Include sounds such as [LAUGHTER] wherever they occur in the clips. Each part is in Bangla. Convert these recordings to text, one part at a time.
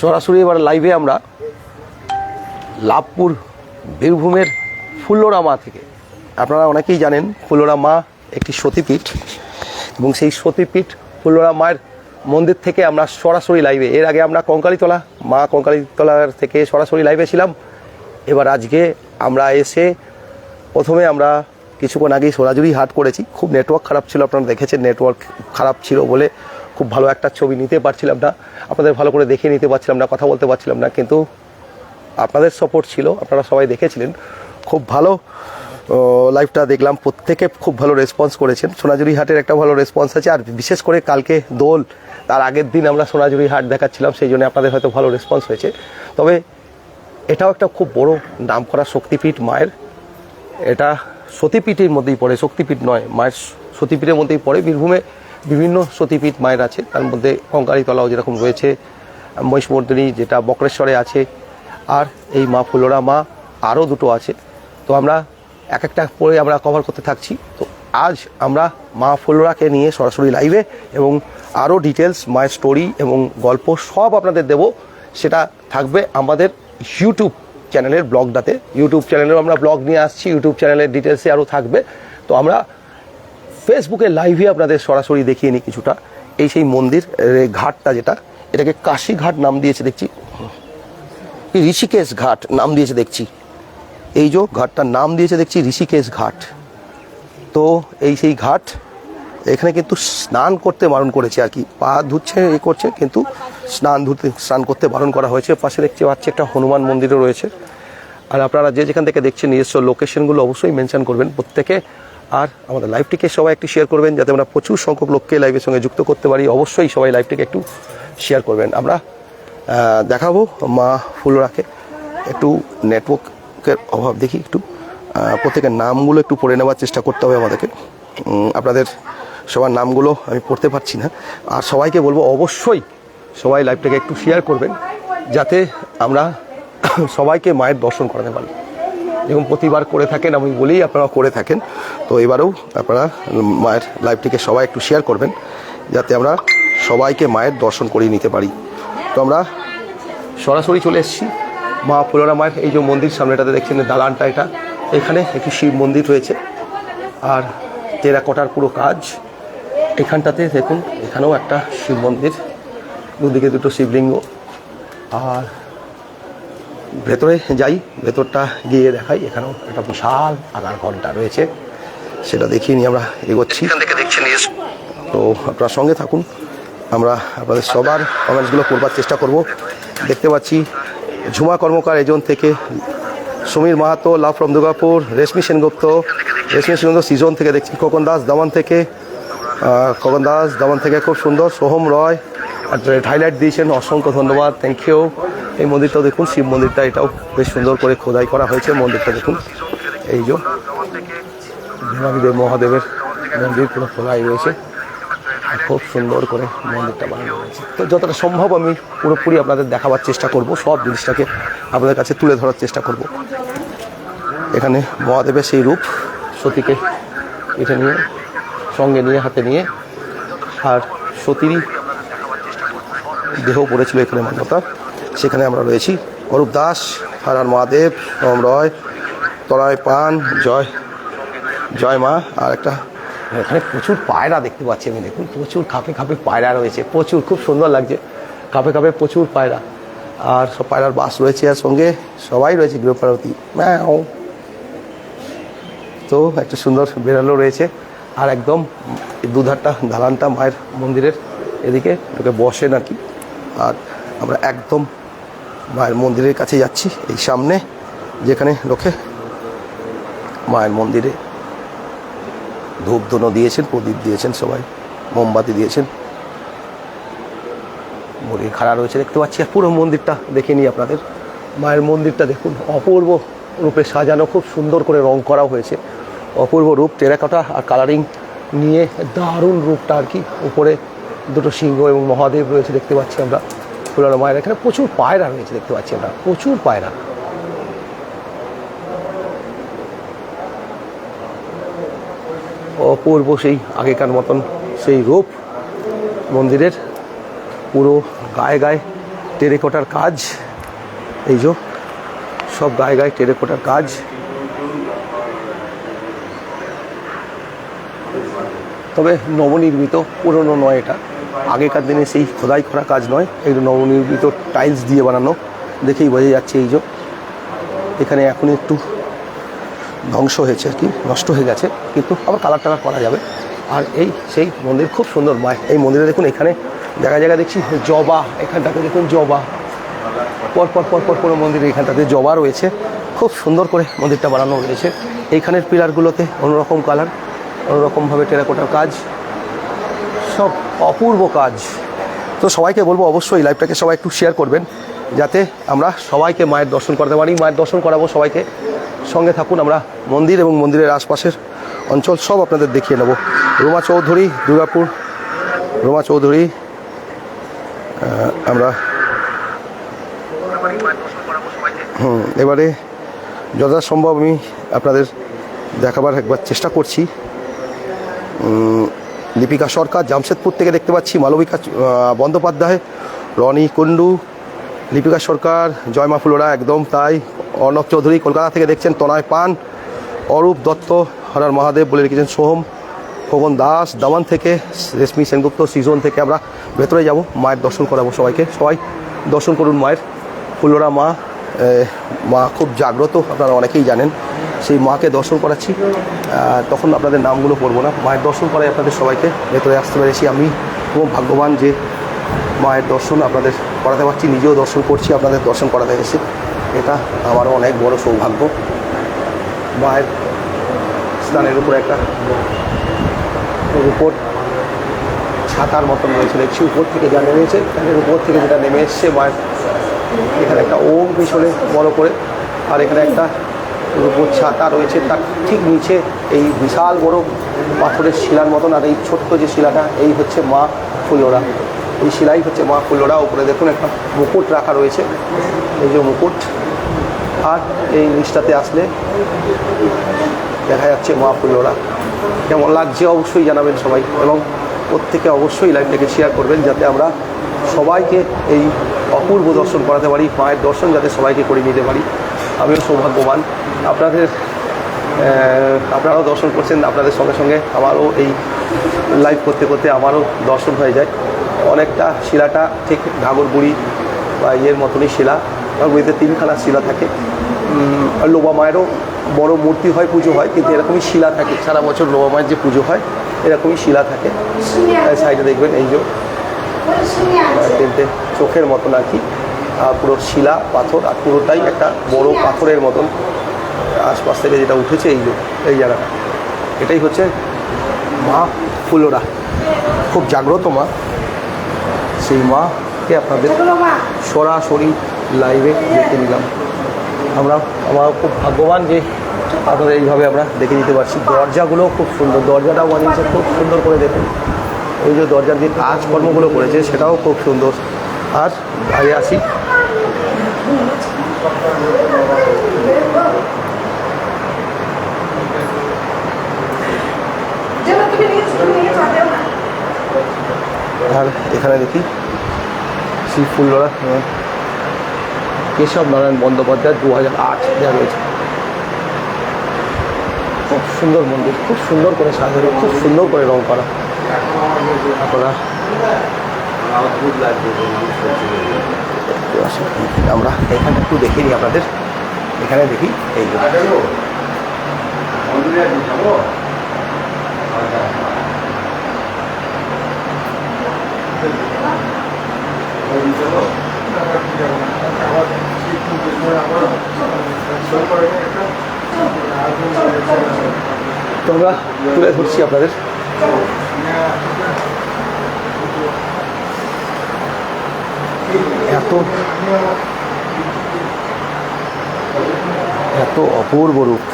সরাসরি এবার লাইভে আমরা লাভপুর বীরভূমের ফুল্লোরা মা থেকে। আপনারা অনেকেই জানেন ফুল্লোরা মা একটি সতীপীঠ এবং সেই সতীপীঠ ফুল্লোরা মায়ের মন্দির থেকে আমরা সরাসরি লাইভে এর আগে আমরা কঙ্কালীতলা, মা কঙ্কালীতলার থেকে সরাসরি লাইভে ছিলাম। এবার আজকে আমরা এসে প্রথমে আমরা কিছুক্ষণ আগেই সোনাঝুরি হাট করেছি। খুব নেটওয়ার্ক খারাপ ছিল, আপনারা দেখেছেন নেটওয়ার্ক খারাপ ছিল বলে খুব ভালো একটা ছবি নিতে পারছিলাম না। আপনাদের ভালো করে দেখে নিতে পারছিলাম না, কথা বলতে পারছিলাম না, কিন্তু আপনাদের সাপোর্ট ছিল, আপনারা সবাই দেখেছিলেন। খুব ভালো লাইভটা দেখলাম। প্রত্যেকে খুব ভালো রেসপন্স করেছেন। সোনাঝুরি হাটের একটা ভালো রেসপন্স আছে। আর বিশেষ করে কালকে দোল তার আগের দিন আমরা সোনাঝুরি হাট দেখাচ্ছিলাম, সেই জন্য আপনাদের হয়তো ভালো রেসপন্স হয়েছে। তবে এটাও একটা খুব বড় নামকরা শক্তিপীঠ মায়ের। এটা সতীপীঠের মধ্যেই পড়ে, শক্তিপীঠ নয়, মায়ের সতীপীঠের মধ্যেই পড়ে। বীরভূমে বিভিন্ন সতীপীঠ মায়ের আছে, তার মধ্যে কঙ্কালীতলাও যেরকম রয়েছে, মহিষমর্দিনী যেটা বক্রেশ্বরে আছে, আর এই মা ফুলোরা মা আরও দুটো আছে। তো আমরা এক একটা পরে আমরা কভার করতে থাকছি। তো আজ আমরা মা ফুলোরাকে নিয়ে সরাসরি লাইভে এবং আরও ডিটেলস মায়ের স্টোরি এবং গল্প সব আপনাদের দেব। সেটা থাকবে আমাদের ইউটিউব চ্যানেলের ব্লগটাতে ইউটিউব চ্যানেলেও আমরা ব্লগ নিয়ে আসছি ইউটিউব চ্যানেলের ডিটেলসে আরও থাকবে। তো আমরা ফেসবুকে লাইভে আপনাদের সরাসরি দেখিয়ে নিই কিছুটা। এই সেই মন্দির ঘাটটা যেটা, এটাকে কাশী ঘাট নাম দিয়েছে, দেখছি। ঋষিকেশ ঘাট নাম দিয়েছে, দেখছি। এই যে ঘাটটার নাম দিয়েছে, দেখছি ঋষিকেশ ঘাট। তো এই সেই ঘাট, এখানে কিন্তু স্নান করতে বারণ করেছে আর কি। পা ধুচ্ছে, এ করছে, কিন্তু স্নান ধুতে, স্নান করতে বারণ করা হয়েছে। পাশে দেখতে পাচ্ছি একটা হনুমান মন্দিরও রয়েছে। আর আপনারা যে যেখান থেকে দেখছেন নিজস্ব লোকেশনগুলো অবশ্যই মেনশন করবেন প্রত্যেকে। আর আমাদের লাইভটিকে সবাই একটু শেয়ার করবেন, যাতে আমরা প্রচুর সংখ্যক লোককে লাইভের সঙ্গে যুক্ত করতে পারি। অবশ্যই সবাই লাইভটিকে একটু শেয়ার করবেন। আমরা দেখাবো মা ফুলরাকে। একটু নেটওয়ার্কের অভাব দেখি একটু। প্রত্যেকের নামগুলো একটু পড়ে নেওয়ার চেষ্টা করতে হবে আমাদেরকে। আপনাদের সবার নামগুলো আমি পড়তে পারছি না। আর সবাইকে বলব, অবশ্যই সবাই লাইভটাকে একটু শেয়ার করবেন, যাতে আমরা [COUGHS] সবাইকে মায়ের দর্শন করাতে পারি। এবং প্রতিবার করে থাকেন, আমি বলেই আপনারা করে থাকেন। তো এবারেও আপনারা মায়ের লাইভটিকে সবাই একটু শেয়ার করবেন, যাতে আমরা সবাইকে মায়ের দর্শন করিয়ে নিতে পারি। তো আমরা সরাসরি চলে এসেছি, মা ফুলরা মায়ের এই যে মন্দির সামনেটাতে দেখছেন, দালানটা এটা। এখানে একটি শিব মন্দির রয়েছে। আর টেরাকোটার পুরো কাজ। এখানটাতে দেখুন এখানেও একটা শিব মন্দির। দুদিকে দুটো শিবলিঙ্গ। আর ভেতরে যাই ভেতরটা গিয়ে দেখাই। এখানেও একটা বিশাল আধার ঘণ্টা রয়েছে। সেটা দেখিয়ে নিয়ে আমরা এগোচ্ছি। তো আপনার সঙ্গে থাকুন। আমরা আপনাদের সবার কমেন্টসগুলো করবার চেষ্টা করব। দেখতে পাচ্ছি ঝুমা কর্মকার এজন থেকে Samir Mahato, love from Durgapur, Reshmi Sengupta. Reshmi Sengupta season থেকে দেখছি, খোকন দাস দামান থেকে। খোকন দাস দামান থেকে খুব সুন্দর। সোহম রয়, আর হাইলাইট দিয়েছেন, অসংখ্য ধন্যবাদ থ্যাংক ইউ এই মন্দিরটাও দেখুন, শিব মন্দিরটা, এটাও বেশ সুন্দর করে খোদাই করা হয়েছে, মন্দিরটা দেখুন। এই যে, দেবাদিদেব মহাদেবের মন্দির পুরো খোলাই রয়েছে খুব সুন্দর করে মন্দিরটা বানানো হয়েছে। তো যতটা সম্ভব আমি পুরোপুরি আপনাদের দেখাবার চেষ্টা করব, সব জিনিসটাকে আপনাদের কাছে তুলে ধরার চেষ্টা করব। এখানে মহাদেবের সেই রূপ, সতীকে এটা নিয়ে, সঙ্গে নিয়ে, হাতে নিয়ে, আর সতীরই দেহ পড়েছিল এখানে মান্যতা। সেখানে আমরা রয়েছি। অরূপ দাস আর মহাদেব সোম রয় তরায় পান, জয় জয় মা, আর একটা এখানে প্রচুর পায়রা দেখতে পাচ্ছি আমি। দেখুন, প্রচুর খাপে খাপে পায়রা রয়েছে, প্রচুর, খুব সুন্দর লাগছে। খাপে খাপে প্রচুর পায়রা। আর সব পায়রার বাস রয়েছে আর সঙ্গে। সবাই রয়েছে গৃহপার্বতী ম্যাও। তো একটা সুন্দর বেড়ালো রয়েছে। আর একদম দুধারটা দালানটা মায়ের মন্দিরের এদিকে লোকে বসে নাকি। আর আমরা একদম মায়ের মন্দিরের কাছে যাচ্ছি এই সামনে, যেখানে লোকে মায়ের মন্দিরে ধূপ ধুনো দিয়েছেন, প্রদীপ দিয়েছেন সবাই, মোমবাতি দিয়েছেন। মরি খাড়া রয়েছে। দেখতে পাচ্ছি আর পুরো মন্দিরটা দেখে নিই আপনাদের। মায়ের মন্দিরটা দেখুন, অপূর্ব রূপে সাজানো, খুব সুন্দর করে রং করা হয়েছে। অপূর্ব রূপ, টেরাকোটা আর কালারিং নিয়ে দারুণ রূপটা আর কি। উপরে দুটো সিংহ এবং মহাদেব রয়েছে দেখতে পাচ্ছি আমরা। ফুলোরা মায়ের, এখানে প্রচুর পায়রা রয়েছে দেখতে পাচ্ছি আমরা। প্রচুর পায়রা। অপূর্ব সেই আগেকার মতন সেই রূপ মন্দিরের। পুরো গায়ে গায়ে টেরেকোটার কাজ। এই যে, সব গায়ে গায়ে টেরেকোটার কাজ। তবে নবনির্মিত, পুরনো নয় এটা। আগেকার দিনে সেই খোদাই করা কাজ নয়। এগুলো নবনির্মিত টাইলস দিয়ে বানানো, দেখেই বোঝা যাচ্ছে এই যে, এখানে এখন একটু ধ্বংস হয়েছে আর কি, নষ্ট হয়ে গেছে, কিন্তু আবার কালার টালার করা যাবে। আর এই সেই মন্দির খুব সুন্দর মায় এই মন্দিরে দেখুন, এখানে জায়গায় জায়গা দেখছি জবা, এখানটাতে দেখুন জবা। পরপর পর পর পর কোনো মন্দিরে এখানটাতে জবা রয়েছে। খুব সুন্দর করে মন্দিরটা বানানো রয়েছে এইখানের পিলারগুলোতে অন্যরকম কালার অন্যরকমভাবে টেরাকোটার কাজ। সব অপূর্ব কাজ। তো সবাইকে বলব অবশ্যই লাইভটাকে সবাই একটু শেয়ার করবেন, যাতে আমরা সবাইকে মায়ের দর্শন করতে পারি। মায়ের দর্শন করাবো সবাইকে। সঙ্গে থাকুন আমরা মন্দির এবং মন্দিরের আশপাশের অঞ্চল, সব আপনাদের দেখিয়ে নেব। রোমা চৌধুরী, দুর্গাপুর। রোমা চৌধুরী আমরা হুম, এবারে যথাসম্ভব আমি আপনাদের দেখাবার একবার চেষ্টা করছি। লিপিকা সরকার, জামশেদপুর থেকে দেখতে পাচ্ছি মালবিকা বন্দ্যোপাধ্যায়, রনি কুন্ডু লিপিকা সরকার জয়মা ফুলোরা একদম তাই। অর্ণব চৌধুরী কলকাতা থেকে দেখছেন তনয় পান, অরূপ দত্ত, হরার মহাদেব বলে লিখেছেন সোহম, খোকন দাস, দামান থেকে, রেশমি সেনগুপ্ত, সিজন থেকে আমরা ভেতরে যাব, মায়ের দর্শন করাবো সবাইকে। সবাই দর্শন করুন মায়ের। ফুলোরা মা মা খুব জাগ্রত, আপনারা অনেকেই জানেন। সেই মাকে দর্শন করাচ্ছি। তখন আপনাদের নামগুলো পড়ব না। মায়ের দর্শন করাই আপনাদের সবাইকে। ভেতরে আসতে পেরেছি আমি। খুব ভাগ্যবান যে মায়ের দর্শন আপনাদের করাতে পারছি। নিজেও দর্শন করছি, আপনাদের দর্শন করাতে এসেছি। এটা আমারও অনেক বড় সৌভাগ্য। মায়ের স্নানের উপর একটা উপর ছাতার মতন রয়েছে, দেখছি উপর থেকে যা নেমেছে ফ্যানের উপর থেকে যেটা নেমে এসছে মায়ের এখানে একটা ওম পিছনে বড় করে, আর এখানে একটা ওর উপর ছাতা রয়েছে, তার ঠিক নিচে এই বিশাল বড় পাথরের শিলার মতন, আর এই ছোট্ট যে শিলাটা, এই হচ্ছে মা ফুলোরা। এই শিলাই হচ্ছে মা ফুলোরা, উপরে দেখুন একটা মুকুট রাখা রয়েছে, এই যে মুকুট, আর এই নিচটাতে আসলে দেখা যাচ্ছে মা ফুলোরা। কেমন লাগছে অবশ্যই জানাবেন সবাই, এবং প্রত্যেকে অবশ্যই লাইভটাকে শেয়ার করবেন যাতে আমরা সবাইকে এই অপূর্ব দর্শন করাতে পারি, মায়ের দর্শন যাতে সবাইকে করে নিতে পারি। আমিও সৌভাগ্যবান। আপনাদের আপনারাও দর্শন করছেন, আপনাদের সঙ্গে সঙ্গে আমারও এই লাইভ করতে করতে আমারও দর্শন হয়ে যায়। অনেকটা শিলাটা ঠিক ঘাগরবুড়ি বা ইয়ের মতনই শিলা, ঘাগরবুড়িতে তিনখানা শিলা থাকে। লোবা মায়েরও বড় মূর্তি হয় পুজো হয় কিন্তু এরকমই শিলা থাকে। সারা বছর লোবা মায়ের যে পুজো হয় এরকমই শিলা থাকে। সাইডে দেখবেন এই যে চোখের মতন আর কি। আর পুরো শিলা পাথর আর পুরোটাই একটা বড় পাথরের মতন। আশপাশ থেকে যেটা উঠেছে এই এই জায়গাটা। এটাই হচ্ছে মা ফুলোরা। খুব জাগ্রত মা। সেই মাকে আপনাদের সরাসরি লাইভে দেখে নিলাম। আমরা আমরা খুব ভাগ্যবান যে আপনাদের এইভাবে আমরা দেখে নিতে পারছি। দরজাগুলো খুব সুন্দর দরজাটাও বানিয়েছে খুব সুন্দর করে দেখুন। এই যে দরজার যে কাজকর্মগুলো করেছে সেটাও খুব সুন্দর। আর বাইরে আসি। আর এখানে দেখি শ্রী ফুল্লরা কেশব নারায়ণ বন্দ্যোপাধ্যায় দু হাজার আট দেওয়া রয়েছে। খুব সুন্দর মন্দির, খুব সুন্দর করে সাজানো, খুব সুন্দর করে রং করা। আমরা এখানে একটু দেখে নিই আপনাদের। এখানে দেখি এই যে। তো আমরা তুলে ধরছি আপনাদের। এত এত অপূর্ব রূপ।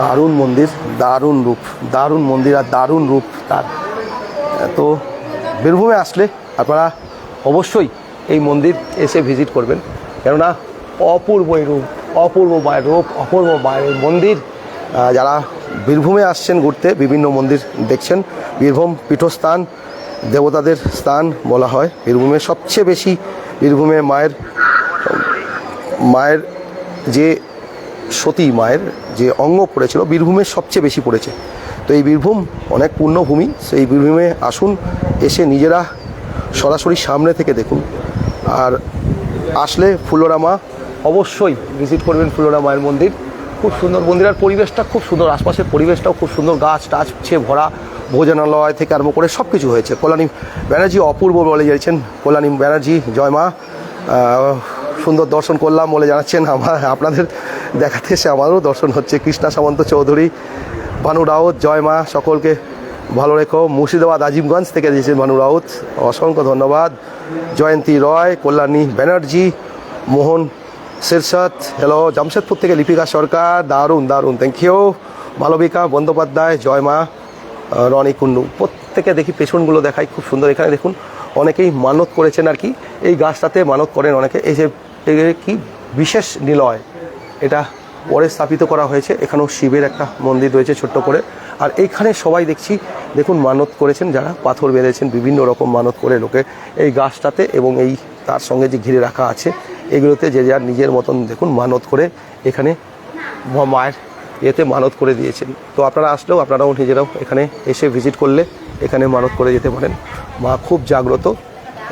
দারুণ মন্দির, দারুণ রূপ, দারুণ মন্দির আর দারুণ রূপ তার। তো বীরভূমে আসলে আপনারা অবশ্যই এই মন্দির এসে ভিজিট করবেন। কেননা অপূর্ব এই রূপ, অপূর্ব মায়ের রূপ, অপূর্ব মায়ের মন্দির যারা বীরভূমে আসছেন ঘুরতে, বিভিন্ন মন্দির দেখছেন, বীরভূম পীঠস্থান, দেবতাদের স্থান বলা হয়। বীরভূমে সবচেয়ে বেশি বীরভূমে মায়ের মায়ের যে সতী, মায়ের যে অঙ্গ পড়েছিল বীরভূমের সবচেয়ে বেশি পড়েছে। তো এই বীরভূম অনেক পূর্ণভূমি, সেই বীরভূমে আসুন, এসে নিজেরা সরাসরি সামনে থেকে দেখুন। আর আসলে ফুলোরা মা অবশ্যই ভিজিট করবেন ফুলোরা মায়ের মন্দির। খুব সুন্দর মন্দির, আর পরিবেশটা খুব সুন্দর, আশপাশের পরিবেশটাও খুব সুন্দর, গাছ টাছ, ছে, ভরা, ভোজনালয় থেকে আরম্ভ করে সব কিছু হয়েছে। কল্যাণী ব্যানার্জি অপূর্ব বলে যাচ্ছেন কল্যাণী ব্যানার্জি, জয় মা সুন্দর দর্শন করলাম বলে জানাচ্ছেন আমার, আপনাদের দেখাতে এসে আমারও দর্শন হচ্ছে। কৃষ্ণা সামন্ত চৌধুরী, ভানু রাউত, জয় মা, সকলকে ভালো রেখো। মুর্শিদাবাদ, আজিমগঞ্জ থেকে দিয়েছেন ভানু রাউত। অসংখ্য ধন্যবাদ। জয়ন্তী রয়, কল্যাণী ব্যানার্জি, মোহন শিরসত হ্যালো জামশেদপুর থেকে লিপিকা সরকার। দারুণ দারুণ। থ্যাংক ইউ মালবিকা, বন্দ্যোপাধ্যায়, জয় মা রনি কুন্ডু প্রত্যেকে দেখি পেছনগুলো দেখাই, খুব সুন্দর। এখানে দেখুন, অনেকেই মানত করেছেন আর কি। এই গাছটাতে মানত করেন অনেকে। এই যে কি বিশেষ নিলয়, এটা পরে স্থাপিত করা হয়েছে। এখানেও শিবের একটা মন্দির রয়েছে ছোট্ট করে। আর এইখানে সবাই দেখছি, দেখুন মানত করেছেন যারা, পাথর বেঁধেছেন, বিভিন্ন রকম মানত করে লোকে এই গাছটাতে এবং এই তার সঙ্গে যে ঘিরে রাখা আছে, এগুলোতে যে যার নিজের মতন দেখুন মানত করে এখানে মায়ের ইয়েতে মানত করে দিয়েছেন। তো আপনারা আসলেও, আপনারাও নিজেরাও এখানে এসে ভিজিট করলে এখানে মানত করে যেতে পারেন। মা খুব জাগ্রত।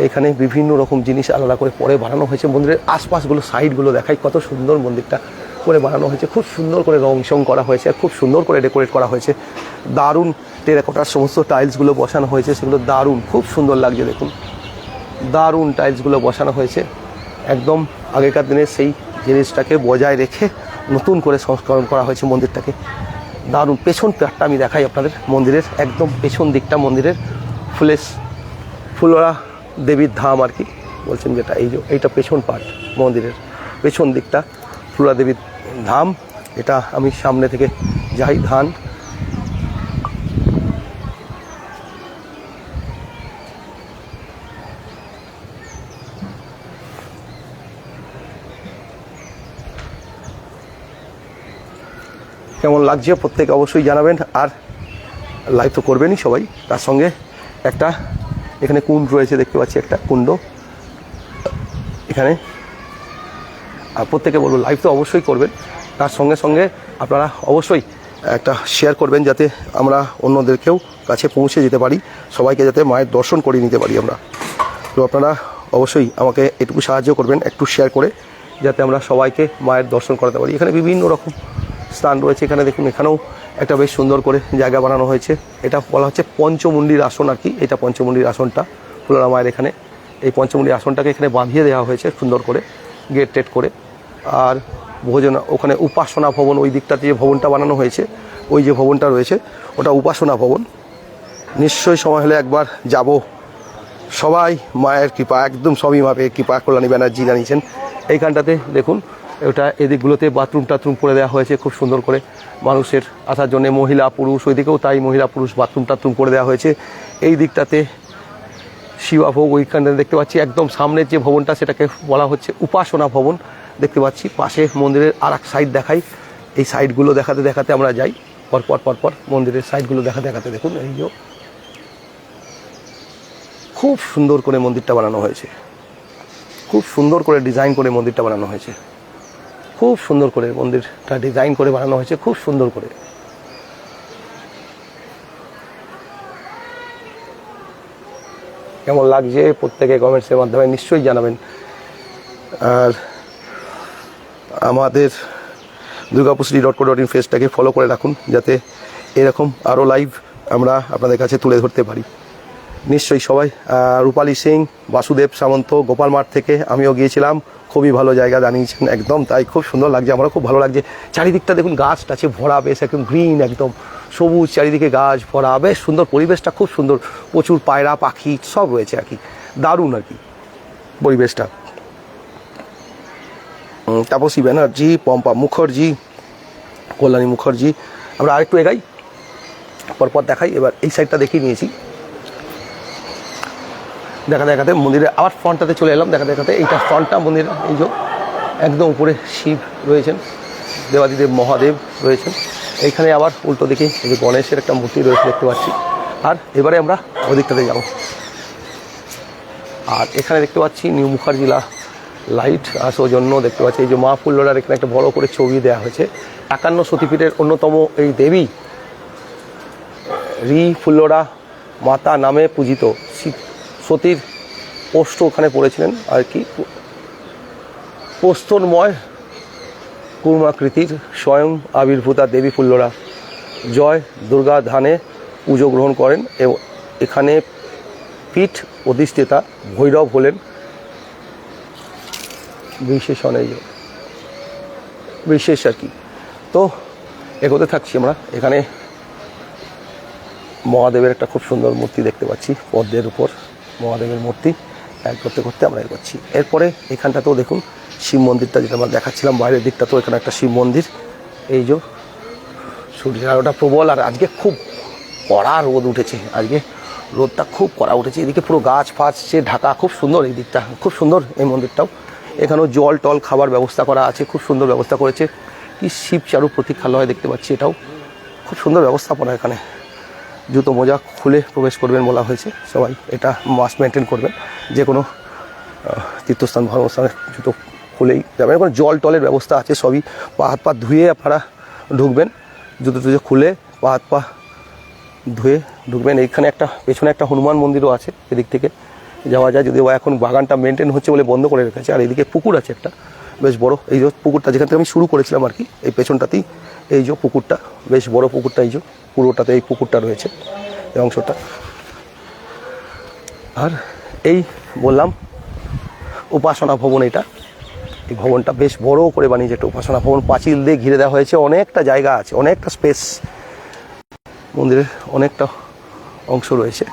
এখানে বিভিন্ন রকম জিনিস আলাদা করে পরে বানানো হয়েছে। মন্দিরের আশপাশগুলো, সাইডগুলো দেখাই কত সুন্দর মন্দিরটা করে বানানো হয়েছে। খুব সুন্দর করে রং সং করা হয়েছে, খুব সুন্দর করে ডেকোরেট করা হয়েছে। দারুণ টেরাকোটার সমস্ত টাইলসগুলো বসানো হয়েছে, সেগুলো দারুণ, খুব সুন্দর লাগছে দেখুন। দারুণ টাইলসগুলো বসানো হয়েছে। একদম আগেকার দিনের সেই জিনিসটাকে বজায় রেখে নতুন করে সংস্করণ করা হয়েছে মন্দিরটাকে। দারুণ, পেছন পাটটা আমি দেখাই আপনাদের মন্দিরের, একদম পেছন দিকটা মন্দিরের ফুলেস ফুলরা দেবীর ধাম আর কি, বলছেন যেটা, এই যে, এইটা পেছন পাট মন্দিরের পেছন দিকটা ফুলরা দেবীর ধাম, এটা আমি সামনে থেকে যাই ধান। কেমন লাগছে প্রত্যেকে অবশ্যই জানাবেন, আর লাইভ তো করবেনই সবাই, তার সঙ্গে একটা এখানে কুণ্ড রয়েছে, দেখতে পাচ্ছি একটা কুণ্ড। এখানে, আর প্রত্যেকে বলব লাইভ তো অবশ্যই করবেন। তার সঙ্গে সঙ্গে আপনারা অবশ্যই একটা শেয়ার করবেন, যাতে আমরা অন্যদেরকেও কাছে পৌঁছে যেতে পারি, সবাইকে যাতে মায়ের দর্শন করে নিতে পারি আমরা। তো আপনারা অবশ্যই আমাকে এটুকু সাহায্য করবেন, একটু শেয়ার করে, যাতে আমরা সবাইকে মায়ের দর্শন করাতে পারি। এখানে বিভিন্ন রকম স্থান রয়েছে, এখানে দেখুন, এখানেও একটা বেশ সুন্দর করে জায়গা বানানো হয়েছে। এটা বলা হচ্ছে পঞ্চমুণ্ডির আসন আর কি। এটা পঞ্চমুণ্ডির আসনটা। ফুলারা মায়ের এখানে এই পঞ্চমুণ্ডির আসনটাকে এখানে বাঁধিয়ে দেওয়া হয়েছে সুন্দর করে গেট টেট করে। আর ভোজন, ওখানে উপাসনা ভবন, ওই দিকটাতে যে ভবনটা বানানো হয়েছে, ওই যে ভবনটা রয়েছে, ওটা উপাসনা ভবন। নিশ্চয়ই সময় হলে একবার যাব। সবাই মায়ের কৃপা, একদম সবই মাপে কৃপা। কল্যাণী ব্যানার্জি জানিয়েছেন। এইখানটাতে দেখুন ওটা এদিকগুলোতে বাথরুম টাথরুম করে দেওয়া হয়েছে খুব সুন্দর করে। মানুষের আসার জন্য মহিলা, পুরুষ, ওইদিকেও তাই মহিলা, পুরুষ বাথরুম টাথরুম করে দেওয়া হয়েছে। এই দিকটাতে শিবাভোগ ওইখানটাতে দেখতে পাচ্ছি, একদম সামনের যে ভবনটা সেটাকে বলা হচ্ছে উপাসনা ভবন দেখতে পাচ্ছি। পাশে মন্দিরের আর এক সাইড দেখাই। এই সাইডগুলো দেখাতে দেখাতে আমরা যাই। পরপর পরপর মন্দিরের সাইডগুলো দেখা দেখাতে দেখুন। এই যে খুব সুন্দর করে মন্দিরটা বানানো হয়েছে। খুব সুন্দর করে ডিজাইন করে মন্দিরটা বানানো হয়েছে। খুব সুন্দর করে মন্দিরটা ডিজাইন করে বানানো হয়েছে, খুব সুন্দর করে। কেমন লাগছে প্রত্যেকে কমেন্টসের মাধ্যমে নিশ্চয়ই জানাবেন। আর আমাদের দুর্গাপুশ্রী ডট কো ডট ইন ফেসটাকে ফলো করে রাখুন, যাতে এরকম আরও লাইভ আমরা আপনাদের কাছে তুলে ধরতে পারি। নিশ্চয়ই সবাই রূপালী সিং, বাসুদেব সামন্ত, গোপাল মাঠ থেকে আমিও গিয়েছিলাম। খুবই ভালো জায়গা জানিয়েছেন একদম, তাই খুব সুন্দর লাগছে, আমারও খুব ভালো লাগছে। চারিদিকটা দেখুন গাছ টাছে ভরা বেশ একদম গ্রিন একদম, সবুজ চারিদিকে গাছ, ভরা, বেশ সুন্দর পরিবেশটা, খুব সুন্দর। প্রচুর পায়রা, পাখি, সব রয়েছে আর কি, দারুণ আর কি পরিবেশটা। তাপসী ব্যানার্জি, পম্পা মুখার্জি, কল্যাণী মুখার্জি, আমরা আরেকটু এগাই, পরপর দেখাই, এবার এই সাইডটা দেখিয়ে নিয়েছি। দেখা দেখাতে মন্দিরে আবার ফ্রন্টটাতে চলে এলাম, দেখা দেখাতে এইটা ফ্রন্টটা মন্দির এই যে একদম উপরে শিব রয়েছেন, দেবাদিদেব মহাদেব রয়েছেন। এইখানে আবার উল্টো দিকে এই যে গণেশের একটা মূর্তি রয়েছে দেখতে পাচ্ছি। আর এবারে আমরা ওদিকটাতে যাব। আর এখানে দেখতে পাচ্ছি নিউ মুখার্জিলা লাইট আর সৌজন্য দেখতে পাচ্ছি। এই যে মা ফুল্লরার এখানে একটা বড় করে ছবি দেওয়া হয়েছে। একান্ন সতীপীঠের অন্যতম এই দেবী রি ফুল্লরা মাতা নামে পূজিত সতীর পোস্ত ওখানে পড়েছিলেন আর কি। পোস্তরময় কুর্মাকৃতির স্বয়ং আবির্ভূতা দেবী ফুল্লরা জয় দুর্গা ধানে পুজো গ্রহণ করেন এবং এখানে পীঠ অধিষ্ঠিতা ভৈরব হলেন। বিশেষণে বিশেষ আর কি। তো এগোতে থাকছি আমরা। এখানে মহাদেবের একটা খুব সুন্দর মূর্তি দেখতে পাচ্ছি পদ্মের উপর। মহাদেবের মূর্তি এক করতে করতে আমরা এগোচ্ছি। এরপরে এখানটাতেও দেখুন, শিব মন্দিরটা যেটা আমরা দেখাচ্ছিলাম, বাইরের দিকটা তো এখানে একটা শিব মন্দির। এই যে সূর্যের আলোটা প্রবল, আর আজকে খুব কড়া রোদ উঠেছে। আজকে রোদটা খুব কড়া উঠেছে। এদিকে পুরো গাছ ফাছ সে ঢাকা খুব সুন্দর এই দিকটা, খুব সুন্দর এই মন্দিরটাও। এখানেও জল টল খাবার ব্যবস্থা করা আছে, খুব সুন্দর ব্যবস্থা করেছে। কি শিব চারু প্রতীক্ষালয় দেখতে পাচ্ছি এটাও। খুব সুন্দর ব্যবস্থাপনা এখানে। জুতো মোজা খুলে প্রবেশ করবেন বলা হয়েছে। সবাই এটা মাস্ক মেনটেন করবেন। যে কোনো তীর্থস্থান, ধর্মস্থানে জুতো খুলেই যাবেন। এখন জল টলের ব্যবস্থা আছে, সবই পা হাত পা ধুয়ে আপনারা ঢুকবেন। জুতো টুজো খুলে পা হাত পা ধুয়ে ঢুকবেন। এইখানে একটা, পেছনে একটা হনুমান মন্দিরও আছে এদিক থেকে যাওয়া যায়। যদিও এখন বাগানটা মেনটেন হচ্ছে বলে বন্ধ করে রেখেছে। আর এদিকে পুকুর আছে একটা। বেশ বড়। এই যে পুকুরটা যেখান থেকে আমি শুরু করেছিলাম আর কি, এই পেছনটাতেই এই যে পুকুরটা, বেশ বড় পুকুরটা এই যে, পুরোটাতে এই পুকুরটা রয়েছে এই অংশটা। আর এই বললাম উপাসনা ভবন এটা। এই ভবনটা বেশ বড় করে বানিয়েছে একটা উপাসনা ভবন। পাঁচিল দিয়ে ঘিরে দেওয়া হয়েছে, অনেকটা জায়গা আছে, অনেকটা স্পেস মন্দিরের অনেকটা অংশ রয়েছে।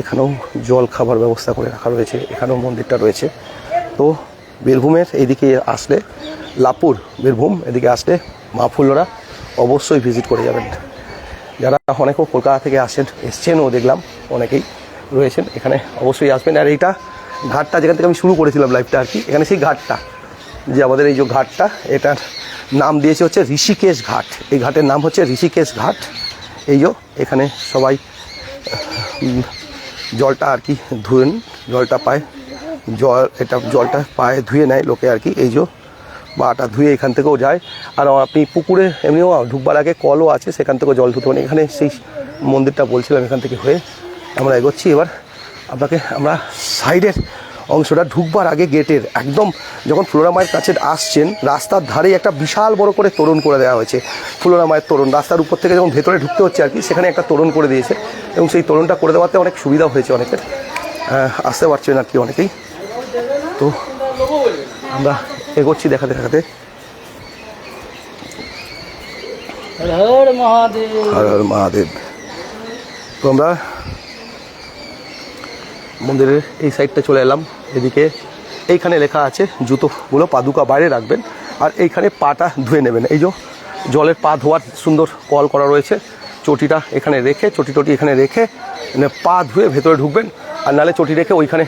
এখানেও জল খাবার ব্যবস্থা করে রাখা রয়েছে, এখানেও মন্দিরটা রয়েছে। তো বীরভূমের এইদিকে আসলে, লাপুর বীরভূম এদিকে আসলে মা ফুল্লরা অবশ্যই ভিজিট করে যাবেন। যারা অনেকেও কলকাতা থেকে আসেন এসছেনও দেখলাম, অনেকেই রয়েছেন, এখানে অবশ্যই আসবেন। আর এইটা ঘাটটা যেখান থেকে আমি শুরু করেছিলাম লাইফটা আর কি, এখানে সেই ঘাটটা, যে আমাদের এই যে ঘাটটা, এটার নাম দিয়েছে হচ্ছে ঋষিকেশ ঘাট। এই ঘাটের নাম হচ্ছে ঋষিকেশ ঘাট। এই যে এখানে সবাই জলটা আর কি ধুয়ে জলটা পায়। জল, এটা জলটা পায়ে ধুয়ে নেয় লোকে আর কি, এই যে বাটা ধুয়ে এখান থেকেও যায়। আর আপনি পুকুরে এমনিও ঢুকবার আগে কলও আছে, সেখান থেকেও জল ধুতে পারেন এখানে সেই মন্দিরটা বলছিলাম এখান থেকে হয়ে আমরা এগোচ্ছি। এবার আপনাকে আমরা সাইডের অংশটা ঢুকবার আগে গেটের একদম যখন মায়ের কাছে আসছেন রাস্তার ধারে একটা বিশাল বড় করে তোরণ করে দেওয়া হয়েছে। মায়ের তোরণ রাস্তার উপর থেকে যখন ভেতরে ঢুকতে হচ্ছে আর কি সেখানে একটা তোরণ করে দিয়েছে এবং সেই তোরণটা করে দেওয়াতে অনেক সুবিধা হয়েছে অনেকের। আসতে পারছেন আর কি অনেকেই। তো আমরা এগোচ্ছি দেখাতে দেখাতে। হর হর মহাদেব। হর হর মহাদেব। তো আমরা মন্দিরের এই সাইডটা চলে এলাম। এদিকে এইখানে লেখা আছে, জুতোগুলো পাদুকা বাইরে রাখবেন আর এইখানে পাটা ধুয়ে নেবেন। এই যে জলের পা ধোয়ার সুন্দর কল করা রয়েছে, চটিটা এখানে রেখে, চটি টটি এখানে রেখে মানে পা ধুয়ে ভেতরে ঢুকবেন আর নালে চটি রেখে ওইখানে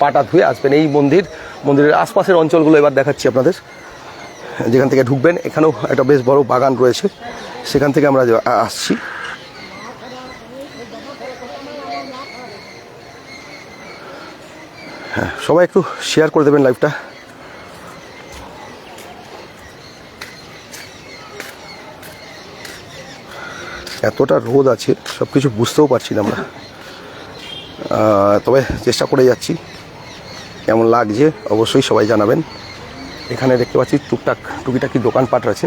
পাটা ধুয়ে আসবেন। এই মন্দির, মন্দিরের আশপাশের অঞ্চলগুলো এবার দেখাচ্ছি আপনাদের। যেখান থেকে ঢুকবেন, এখানেও একটা বেশ বড় বাগান রয়েছে। সেখান থেকে আমরা আসছি। হ্যাঁ সবাই একটু শেয়ার করে দেবেন লাইভটা এতটা রোদ আছে সব কিছু বুঝতেও পারছি না আমরা। তবে চেষ্টা করে যাচ্ছি। কেমন লাগছে অবশ্যই সবাই জানাবেন। এখানে দেখতে পাচ্ছি টুকটাক, টুকিটাকি দোকানপাট আছে।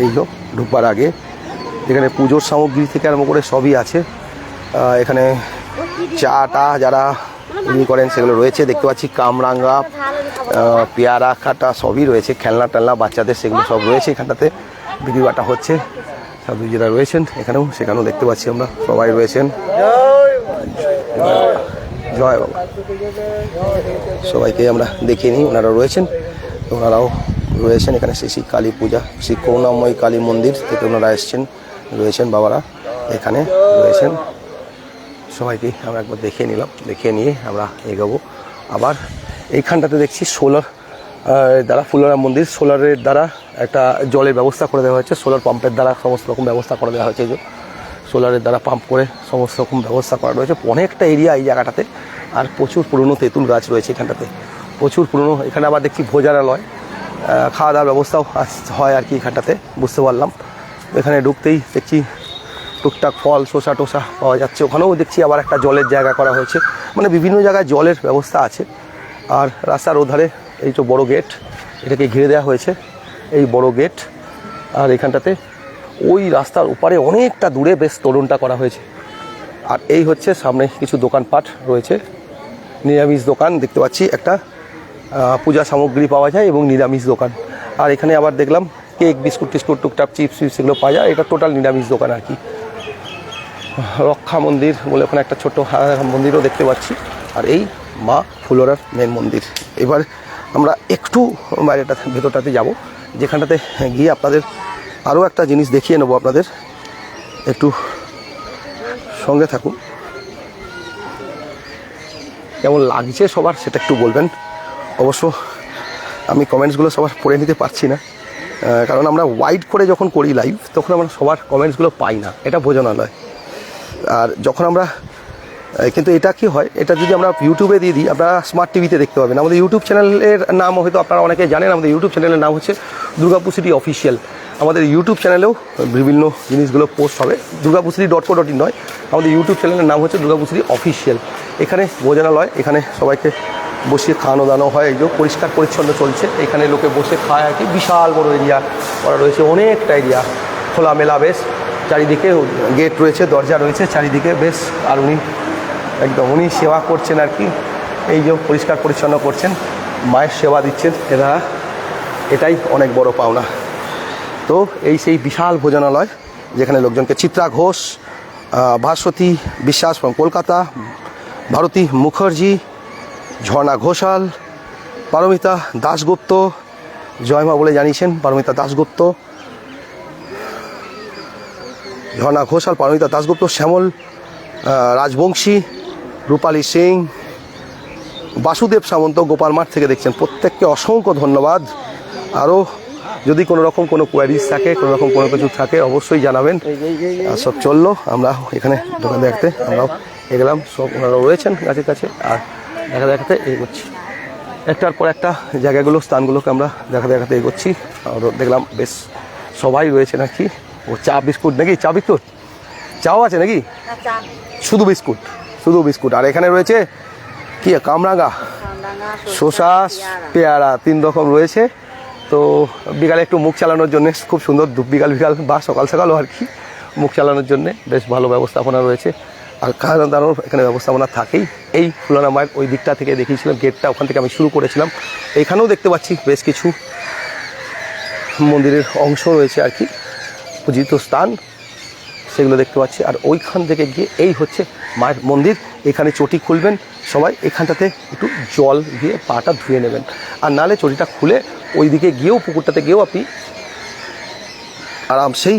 এই হলো ঢুকবার আগে। এখানে পুজোর সামগ্রী থেকে আরম্ভ করে সবই আছে। এখানে চা টা যারা ইনি করেন, সেগুলো রয়েছে। দেখতে পাচ্ছি কামরাঙ্গা পেয়ারা কাটা সবই রয়েছে। খেলনা টেলনা বাচ্চাদের সেগুলো সব রয়েছে এখানটাতে। বিক্রি বাটা হচ্ছে। যারা রয়েছেন, এখানেও, সেখানেও দেখতে পাচ্ছি আমরা। সবাই রয়েছেন। জয় বাবা। সবাইকে আমরা দেখিয়ে নিই, ওনারা রয়েছেন। ওনারাও রয়েছেন এখানে শ্রী শ্রী কালী পূজা, শ্রী করুণাময়ী কালী মন্দির থেকে ওনারা এসছেন, রয়েছেন বাবারা এখানে রয়েছেন। সবাইকে আমরা একবার দেখিয়ে নিলাম। দেখিয়ে নিয়ে আমরা এগোবো। আবার এইখানটাতে দেখছি সোলার দ্বারা ফুলরা মন্দির। সোলারের দ্বারা একটা জলের ব্যবস্থা করে দেওয়া হয়েছে। সোলার পাম্পের দ্বারা সমস্ত রকম ব্যবস্থা করে দেওয়া হয়েছে সোলারের দ্বারা পাম্প করে সমস্ত রকম ব্যবস্থা করা রয়েছে। অনেকটা এরিয়া এই জায়গাটাতে। আর প্রচুর পুরনো তেঁতুল গাছ রয়েছে এখানটাতে। প্রচুর পুরনো। এখানে আবার দেখছি ভোজারালয়। খাওয়া দাওয়ার ব্যবস্থাও হয় আর কি এখানটাতে। বুঝতে পারলাম। এখানে ঢুকতেই দেখছি টুকটাক ফল, শসা টোসা পাওয়া যাচ্ছে। ওখানেও দেখছি আবার একটা জলের জায়গা করা হয়েছে। মানে বিভিন্ন জায়গায় জলের ব্যবস্থা আছে। আর রাস্তার ওধারে এই তো বড় গেট, এটাকে ঘিরে দেওয়া হয়েছে, এই বড় গেট। আর এখানটাতে ওই রাস্তার ওপারে অনেকটা দূরে বেশ তরুণটা করা হয়েছে। আর এই হচ্ছে সামনে কিছু দোকানপাট রয়েছে। নিরামিষ দোকান দেখতে পাচ্ছি। একটা পূজা সামগ্রী পাওয়া যায় এবং নিরামিষ দোকান। আর এখানে আবার দেখলাম কেক, বিস্কুট টিস্কুট, টুকটাক চিপস ফিপস এগুলো পাওয়া যায়। এটা টোটাল নিরামিষ দোকান আর কি। রক্ষা মন্দির বলে ওখানে একটা ছোট মন্দিরও দেখতে পাচ্ছি। আর এই মা ফুলোরার মেন মন্দির। এবার আমরা একটু বাইরেটা, ভেতরটাতে যাব। যেখানটাতে গিয়ে আপনাদের আরও একটা জিনিস দেখিয়ে নেব আপনাদের। একটু সঙ্গে থাকুন। কেমন লাগছে সবার সেটা একটু বলবেন। অবশ্য আমি কমেন্টসগুলো সবার পড়ে নিতে পারছি না। কারণ আমরা ওয়াইড করে যখন করি লাইভ তখন আমরা সবার কমেন্টসগুলো পাই না। এটা বোঝানালয় আর যখন আমরা কিন্তু এটা কি হয়, এটা যদি আমরা ইউটিউবে দিয়ে দিই আপনারা স্মার্ট টিভিতে দেখতে পাবেন। আমাদের ইউটিউব চ্যানেলের নাম হয়তো আপনারা অনেকে জানেন, আমাদের ইউটিউব চ্যানেলের নাম হচ্ছে দুর্গাপুর সিটি অফিসিয়াল আমাদের ইউটিউব চ্যানেলেও বিভিন্ন জিনিসগুলো পোস্ট হবে। Durgapur city dot co dot in নয়, আমাদের ইউটিউব চ্যানেলের নাম হচ্ছে দুর্গাপুর সিটি অফিসিয়াল এখানে ভোজনালয়, এখানে সবাইকে বসিয়ে খাওয়ানো দানো হয় যে পরিষ্কার পরিচ্ছন্ন চলছে। এখানে লোকে বসে খায় আর কি। বিশাল বড় এরিয়া করা রয়েছে, অনেকটা এরিয়া খোলামেলা বেশ। চারিদিকে গেট রয়েছে, দরজা রয়েছে, চারিদিকে বেশ, আর উনি একদম, উনি সেবা করছেন আর কি। এই যে পরিষ্কার পরিচ্ছন্ন করছেন, মায়ের সেবা দিচ্ছেন, এরা, এটাই অনেক বড় পাওনা। তো এই সেই বিশাল ভোজনালয়, যেখানে লোকজনকে চিত্রা ঘোষ ভাস্বতী বিশ্বাস from কলকাতা, ভারতী মুখার্জি, ঝর্ণা ঘোষাল, পারমিতা দাশগুপ্ত, জয়মা বলে জানিয়েছেন, পারমিতা দাশগুপ্ত ঝর্ণা ঘোষাল, পারমিতা দাসগুপ্ত শ্যামল রাজবংশী, রূপালী সিং, বাসুদেব সামন্ত, গোপাল মাঠ থেকে দেখছেন। প্রত্যেককে অসংখ্য ধন্যবাদ। আরও যদি কোনো রকম কোনো কোয়ারিজ থাকে, কোনো রকম কোনো কিছু থাকে, অবশ্যই জানাবেন। সব চলল, আমরা এখানে দোকান দেখতে, আমরাও এগেলাম, সব ওনারা রয়েছেন কাছে কাছে, আর দেখা দেখাতে এগোচ্ছি। একটার পর একটা জায়গাগুলো, স্থানগুলোকে আমরা দেখা দেখাতে এগোচ্ছি। আর দেখলাম, বেশ সবাই রয়েছে নাকি? ও চা বিস্কুট নাকি? চা বিস্কুট? চাও আছে নাকি? শুধু বিস্কুট শুধু বিস্কুট। আর এখানে রয়েছে কি কামরাঙ্গা? শসা পেয়ারা। তিন রকম রয়েছে। তো বিকালে একটু মুখ চালানোর জন্য খুব সুন্দর বিকাল বিকাল বা সকাল সকালও আর কি মুখ চালানোর জন্য বেশ ভালো ব্যবস্থাপনা রয়েছে। আর খাওয়া দাওয়ার এখানে ব্যবস্থাপনা থাকেই। এই ফুলানা মায়ের ওই দিকটা থেকে দেখিয়েছিলাম গেটটা ওখান থেকে আমি শুরু করেছিলাম। এখানেও দেখতে পাচ্ছি বেশ কিছু মন্দিরের অংশ রয়েছে আর কি। পূজিত স্থান, সেগুলো দেখতে পাচ্ছি। আর ওইখান থেকে গিয়ে এই হচ্ছে মায়ের মন্দির। এখানে চটি খুলবেন সবাই, এখানটাতে একটু জল দিয়ে পাটা ধুয়ে নেবেন। আর নালে চটিটা খুলে ওই দিকে গিয়েও, পুকুরটাতে গিয়েও আপনি আরামসেই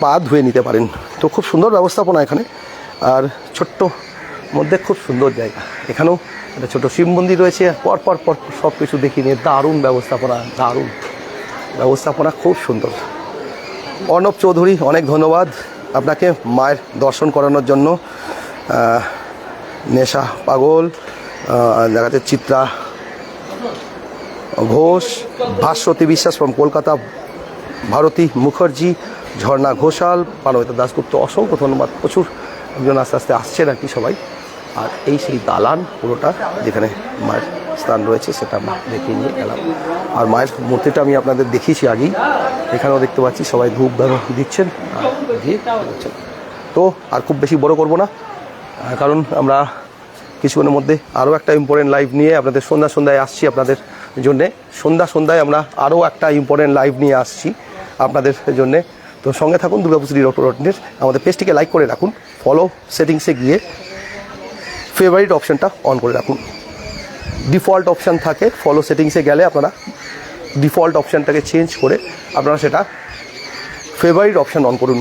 পা ধুয়ে নিতে পারেন। তো খুব সুন্দর ব্যবস্থাপনা এখানে। আর ছোট্ট মধ্যে খুব সুন্দর জায়গা। এখানেও একটা ছোটো শিব মন্দির রয়েছে। পর পর পর সব কিছু দেখিয়ে নিয়ে দারুণ ব্যবস্থাপনা দারুণ ব্যবস্থাপনা, খুব সুন্দর। অর্ণব চৌধুরী, অনেক ধন্যবাদ আপনাকে মায়ের দর্শন করানোর জন্য। নেশা, পাগল দেখাতে চিত্রা ঘোষ, ভাস্বতী বিশ্বাস ফ্রম কলকাতা, ভারতী মুখার্জি, ঝর্ণা ঘোষাল পারমিতা দাসগুপ্ত অসংখ্য ধন্যবাদ। প্রচুর একজন আস্তে আস্তে আসছেন আর কি সবাই। আর এই সেই দালান পুরোটা যেখানে মায়ের স্থান রয়েছে, সেটা দেখিয়ে নিয়ে গেলাম। আর মায়ের মূর্তিটা আমি আপনাদের দেখিয়েছি আগেই। এখানেও দেখতে পাচ্ছি, সবাই ধূপ দানো দিচ্ছেন। দিয়ে তো আর খুব বেশি বড় করব না কারণ আমরা কিছুক্ষণের মধ্যে আরও একটা ইম্পর্টেন্ট লাইভ নিয়ে আপনাদের সন্ধ্যা সন্ধ্যায় আসছি আপনাদের জন্যে। সন্ধ্যা সন্ধ্যায় আমরা আরও একটা ইম্পর্টেন্ট লাইভ নিয়ে আসছি আপনাদের জন্যে। তো সঙ্গে থাকুন দুর্গাপুজুরি রটনের আমাদের পেজটিকে লাইক করে রাখুন ফলো সেটিংসে গিয়ে ফেভারিট অপশানটা অন করে রাখুন। ডিফল্ট অপশান থাকে ফলো সেটিংসে গেলে আপনারা ডিফল্ট অপশানটাকে চেঞ্জ করে আপনারা সেটা ফেভারিট অপশান অন করুন।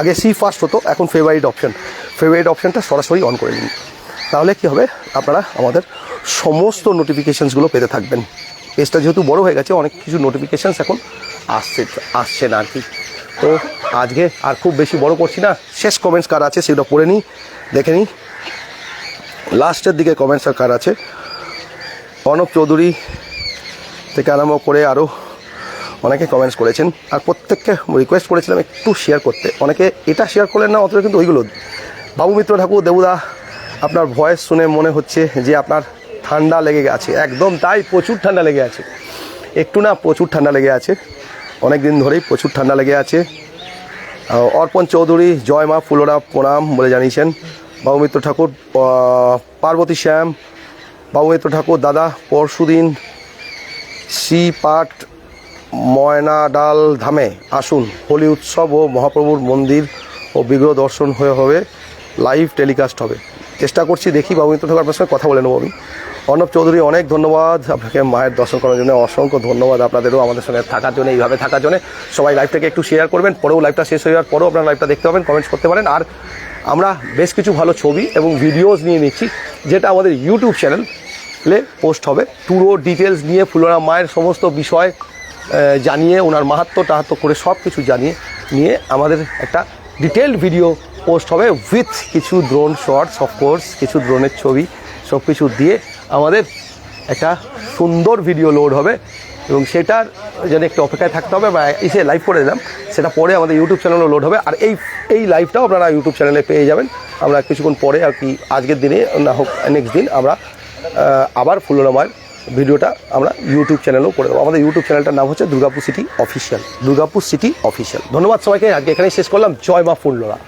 আগে সি ফার্স্ট হতো, এখন ফেভারিট অপশান ফেভারিট অপশানটা সরাসরি অন করে নিন। তাহলে কি হবে? আপনারা আমাদের সমস্ত নোটিফিকেশানসগুলো পেতে থাকবেন। পেজটা যেহেতু বড় হয়ে গেছে, অনেক কিছু নোটিফিকেশানস এখন আসছে আসছে না আর কি। তো আজকে আর খুব বেশি বড় করছি না। শেষ কমেন্টস কার আছে সেটা পড়ে নিই, দেখে নিই। লাস্টের দিকে কমেন্টস কার আছে? অর্ণব চৌধুরী থেকে আরম্ভ করে আরও অনেকে কমেন্টস করেছেন। আর প্রত্যেককে রিকোয়েস্ট করেছিলাম একটু শেয়ার করতে। অনেকে এটা শেয়ার করলেন না, অথচ কিন্তু ওইগুলো। বাবু মিত্র ঠাকুর, দেবুদা, আপনার ভয়েস শুনে মনে হচ্ছে যে আপনার ঠান্ডা লেগে গেছে। একদম তাই প্রচুর ঠান্ডা লেগে আছে। একটু না প্রচুর ঠান্ডা লেগে আছে। অনেক দিন ধরেই প্রচুর ঠান্ডা লেগে আছে। অর্পণ চৌধুরী, জয় মা ফুলোরা প্রণাম বলে জানিয়েছেন। বাবু মিত্র ঠাকুর পার্বতী শ্যাম বাবু মিত্র ঠাকুর, দাদা, পরশুদিন শ্রী পাঠ ময়নাডাল ধামে আসুন। হোলি উৎসব ও মহাপ্রভুর মন্দির ও বিগ্রহ দর্শন হয়ে হবে লাইভ টেলিকাস্ট হবে। চেষ্টা করছি দেখি বাবুমিত্র ঠাকুর আপনার সঙ্গে কথা বলে নেব আমি। অর্ণব চৌধুরী, অনেক ধন্যবাদ আপনাকে মায়ের দর্শন করার জন্য। অসংখ্য ধন্যবাদ আপনাদেরও আমাদের সঙ্গে থাকার জন্য, এইভাবে থাকার জন্য। সবাই লাইভটাকে একটু শেয়ার করবেন, পরেও লাইভটা শেষ হয়ে যাওয়ার পরেও আপনারা লাইভটা দেখতে পাবেন কমেন্টস করতে পারেন। আর আমরা বেশ কিছু ভালো ছবি এবং ভিডিওস নিয়ে নিচ্ছি, যেটা আমাদের ইউটিউব চ্যানেল চ্যানেলে পোস্ট হবে। পুরো ডিটেলস নিয়ে ফুলরা মায়ের সমস্ত বিষয় জানিয়ে, ওনার মাহাত্ম টাহাত্ম করে সব কিছু জানিয়ে নিয়ে আমাদের একটা ডিটেলড ভিডিও পোস্ট হবে উইথ কিছু ড্রোন শর্টস অফকোর্স কিছু ড্রোনের ছবি সব কিছু দিয়ে আমাদের একটা সুন্দর ভিডিও লোড হবে এবং সেটার যেন একটু অপেক্ষায় থাকতে হবে বা এসে লাইভ করে দিলাম। সেটা পরে আমাদের ইউটিউব চ্যানেলও লোড হবে। আর এই এই লাইভটাও আপনারা ইউটিউব চ্যানেলে পেয়ে যাবেন। আমরা কিছুক্ষণ পরে আর কি আজকের দিনে, না হোক নেক্সট দিন আমরা আবার ফুলরামার ভিডিওটা আমরা ইউটিউব চ্যানেলেও করে দেবো। আমাদের ইউটিউব চ্যানেলটার নাম হচ্ছে Durgapur city official Durgapur city official ধন্যবাদ সবাইকে। আজকে এখানেই শেষ করলাম। জয় মা ফুলরা